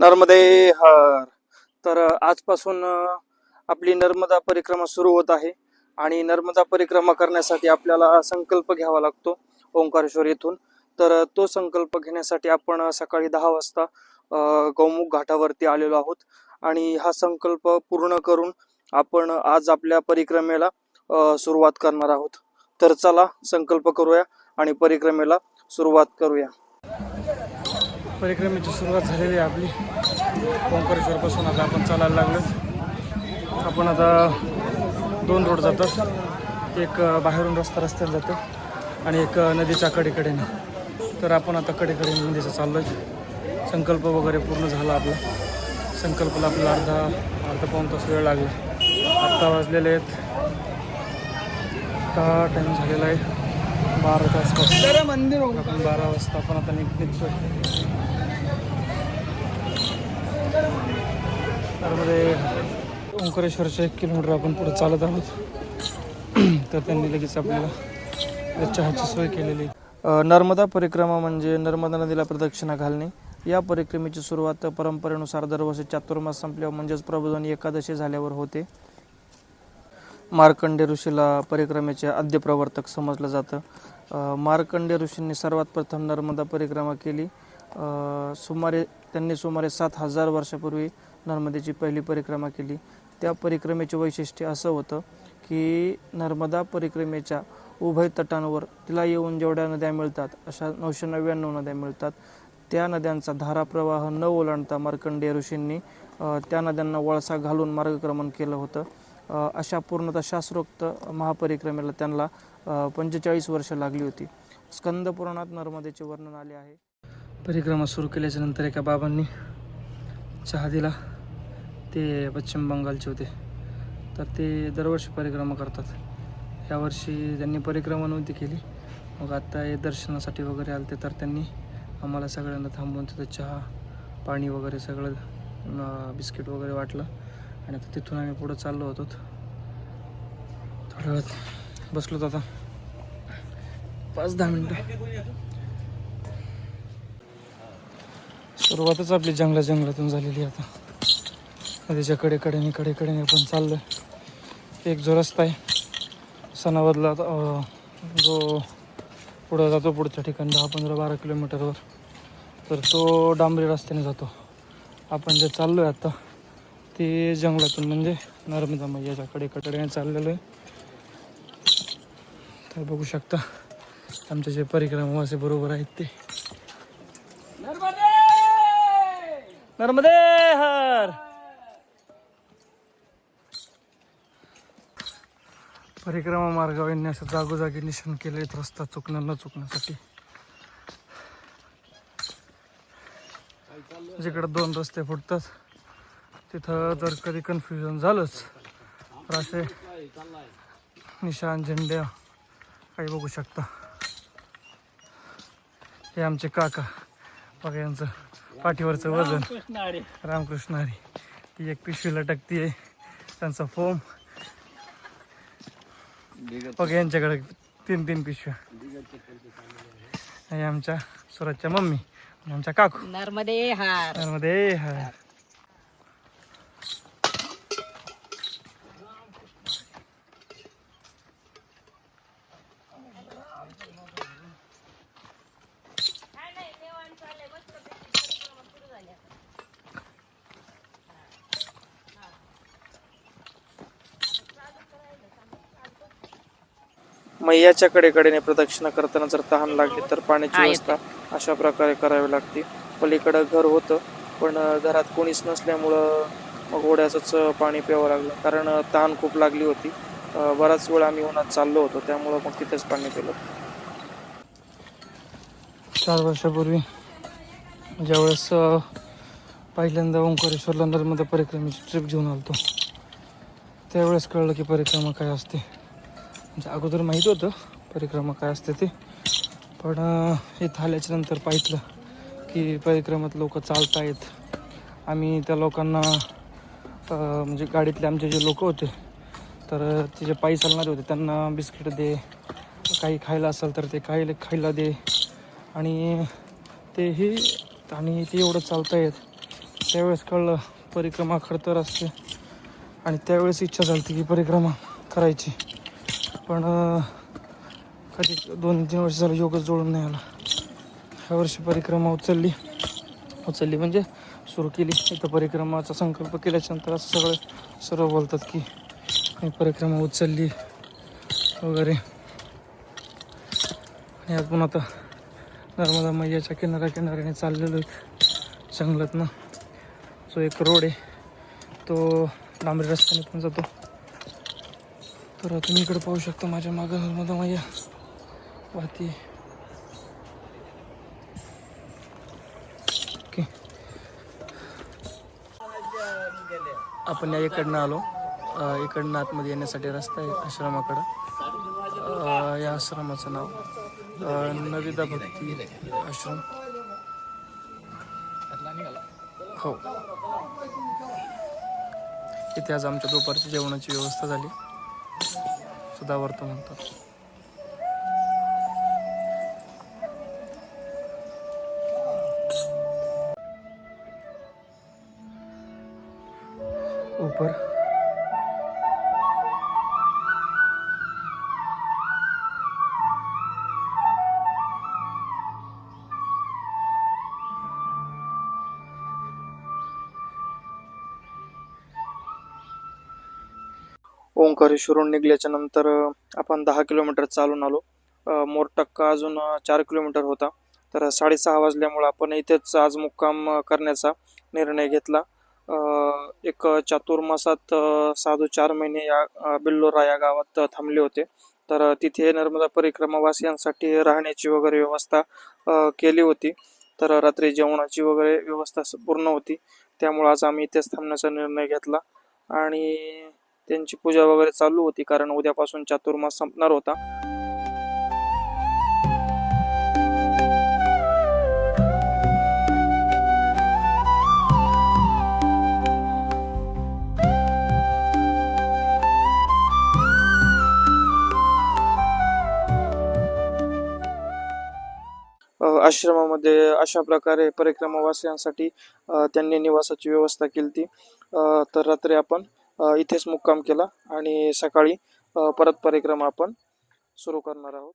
नर्मदे हर. तर आजपासून आपली नर्मदा परिक्रमा सुरू होत आहे आणि नर्मदा परिक्रमा करण्यासाठी आपल्याला संकल्प घ्यावा लागतो ओंकारेश्वर येथून. तर तो संकल्प घेण्यासाठी आपण सकाळी दहा वाजता गौमुख घाटावरती आलेलो आहोत आणि हा संकल्प पूर्ण करून आपण आज आपल्या परिक्रमेला सुरुवात करणार आहोत. तर चला संकल्प करूया आणि परिक्रमेला सुरुवात करूया. परिक्रमेची सुरुवात झालेली आहे आपली. ओंकारेश्वरपासून आता आपण चालायला लागलो आपण आता दोन रोड जातात एक बाहेरून रस्ता रस्त्यात जातो आणि एक नदीच्या कडेकडेने. तर आपण आता कडेकडे नदीचं चाललो आहे संकल्प वगैरे पूर्ण झाला आपला. संकल्पला आपला अर्धा अर्धा पाऊन तास वेळ लागला. आत्ता वाजलेले आहेत. दहा टाईम झालेला आहे. बाराच्या आसपास. मंदिर आपण बारा वाजता आपण आता निघ निघतोय. त्यामध्ये ओंकारेश्वरच्या एक किलोमीटर आपण पुढे चालत आहोत. तर त्यांनी लगेच आपल्याला चहाची सोय केलेली. नर्मदा परिक्रमा म्हणजे नर्मदा नदीला प्रदक्षिणा घालणे. या परिक्रमेची सुरुवात परंपरेनुसार दरवर्षी चातुर्मास संपल्यावर म्हणजेच प्रबोधन एकादशी झाल्यावर होते. मार्कंडे ऋषीला परिक्रमेचे आद्य प्रवर्तक समजलं जातं. मार्कंडे ऋषींनी सर्वात प्रथम नर्मदा परिक्रमा केली. सुमारे त्यांनी सुमारे सात हजार वर्षापूर्वी नर्मदेची पहिली परिक्रमा केली. त्या परिक्रमेचे वैशिष्ट्य असं होतं की नर्मदा परिक्रमेच्या उभय तटांवर तिला येऊन जेवढ्या नद्या मिळतात अशा नऊशे नव्याण्णव नद्या मिळतात. त्या नद्यांचा धाराप्रवाह न ओलांडता मार्कंडेय ऋषींनी त्या नद्यांना वळसा घालून मार्गक्रमण केलं होतं. अशा पूर्णतः शास्त्रोक्त महापरिक्रमेला त्यांना पंचेचाळीस वर्ष लागली होती. स्कंद पुराणात नर्मदेचे वर्णन आले आहे. परिक्रमा सुरू केल्याच्यानंतर एका बाबांनी चहा दिला. ते पश्चिम बंगालचे होते. तर ते दरवर्षी परिक्रमा करतात. यावर्षी त्यांनी परिक्रमा नव्हती केली. मग आता हे दर्शनासाठी वगैरे आले तर त्यांनी आम्हाला सगळ्यांना थांबवून तिथं चहा पाणी वगैरे सगळं बिस्किट वगैरे वाटलं. आणि आता तिथून आम्ही पुढं चाललो होतो. थोड्या वेळात बसलो आता. पाच दहा मिनटं. सुरुवातच आपली जंगला जंगलातून झालेली आहे आता. नदीच्या कडेकडेने कडेकडेने आपण चाललो एक जो रस्ता आहे सणावरला जो पुढं जातो पुढच्या ठिकाणी दहा पंधरा बारा किलोमीटरवर तर तो डांबरी रस्त्याने जातो. आपण जे चाललो आहे आता ते जंगलातून म्हणजे नर्मदा मैयाच्या कडेकडेने चाललेलो आहे. तर बघू शकता. आमचे जे परिक्रमावासी बरोबर आहेत ते. नर्मदे! हर! परिक्रमा मार्गावर यांनी असं जागोजागी निशाण केले रस्ता चुकणार न चुकण्यासाठी. जिकडे दोन रस्ते फुटतात तिथं जर कधी कन्फ्युजन झालंच तर असे निशाण झेंड्या काही बघू शकता. हे आमचे काका बघा यांचं पाठीवरचं वजन. रामकृष्ण हरी ती एक पिशवी लटकती आहे त्यांचा फोम बघा यांच्याकडे तीन तीन पिशव्या. आणि आमच्या सुरतच्या मम्मी आणि आमच्या काकू. नर्मदे हार. त्यामध्ये हा मैयाच्या कडेकडेने प्रदक्षिणा करताना जर तहान लागली तर पाण्याची व्यवस्था अशा प्रकारे करावी लागते. पलीकडं घर होतं पण घरात कोणीच नसल्यामुळं मग ओढ्याचंच पाणी प्यावं लागलं. कारण तहान खूप लागली होती. बराच वेळ आम्ही उन्हात चाललो होतो त्यामुळं मग तिथेच पाणी पिलं. चार वर्षापूर्वी ज्यावेळेस पहिल्यांदा ओंकारेश्वरला नर्मदा परिक्रमेची ट्रिप घेऊन आलतो त्यावेळेस कळलं की परिक्रमा काय असते. म्हणजे अगोदर माहीत होतं परिक्रमा काय असते ते. पण इथं आल्याच्यानंतर पाहितलं की परिक्रमात लोक चालतायत. आम्ही त्या लोकांना म्हणजे गाडीतले आमचे जे लोक होते तर ते जे पायी चालणारे होते त्यांना बिस्किट दे काही खायला असेल तर ते काही खायला दे. आणि तेही आणि ते एवढं चालतायत. त्यावेळेस कळलं परिक्रमा खडतर असते. आणि त्यावेळेस इच्छा झाली की परिक्रमा करायची. पण कधी दोन तीन वर्ष झालं योगच जुळून नाही आला. ह्या वर्षी परिक्रमा उचलली. उचलली म्हणजे सुरू केली. इथं परिक्रमाचा संकल्प केल्याच्यानंतर असं सगळं सर्व बोलतात की परिक्रमा उचलली वगैरे. आणि आपण आता नर्मदा मैयाच्या किनाऱ्या किनाऱ्याने चाललेलो आहेत जंगलातनं जो एक रोड आहे तो डांबरी रस्त्याने पण जातो. तर तुम्ही इकडे पाहू शकता माझ्या मागं नर्मदा मैया वाहती ओके. आपण या इकडनं आलो. इकडनं आतमध्ये येण्यासाठी रस्ता आहे आश्रमाकडं. या आश्रमाचं नाव नविदा भक्ती आश्रम. हो. इथे आज आमच्या दुपारच्या जेवणाची व्यवस्था झाली. सुधावर्त म्हणतात. ऊपर ओंकारेश्वरून निघल्याच्या नंतर आपण दहा किलोमीटर चालून आलो. मोरटक्का अजून चार किलोमीटर होता. तर साडेसहा वाजल्यामुळे आपण इथेच आज मुक्काम करण्याचा निर्णय घेतला. एक चातुर्मासात साधू चार महिने या बिल्लोरा या गावात थांबले होते. तर तिथे नर्मदा परिक्रमावासियांसाठी राहण्याची वगैरे व्यवस्था केली होती. तर रात्री जेवणाची वगैरे व्यवस्था स- पूर्ण होती. त्यामुळे आज आम्ही इथेच थांबण्याचा निर्णय घेतला. आणि त्यांची पूजा वगैरे चालू होती कारण उद्यापासून चातुर्मास संपणार होता. आश्रमामध्ये अशा प्रकारे परिक्रमावासियांसाठी त्यांनी निवासाची व्यवस्था केली ती तर रात्री आपण इथेच मुक्काम केला आणि सकाळी परत परिक्रमा आपण सुरू करणार आहोत.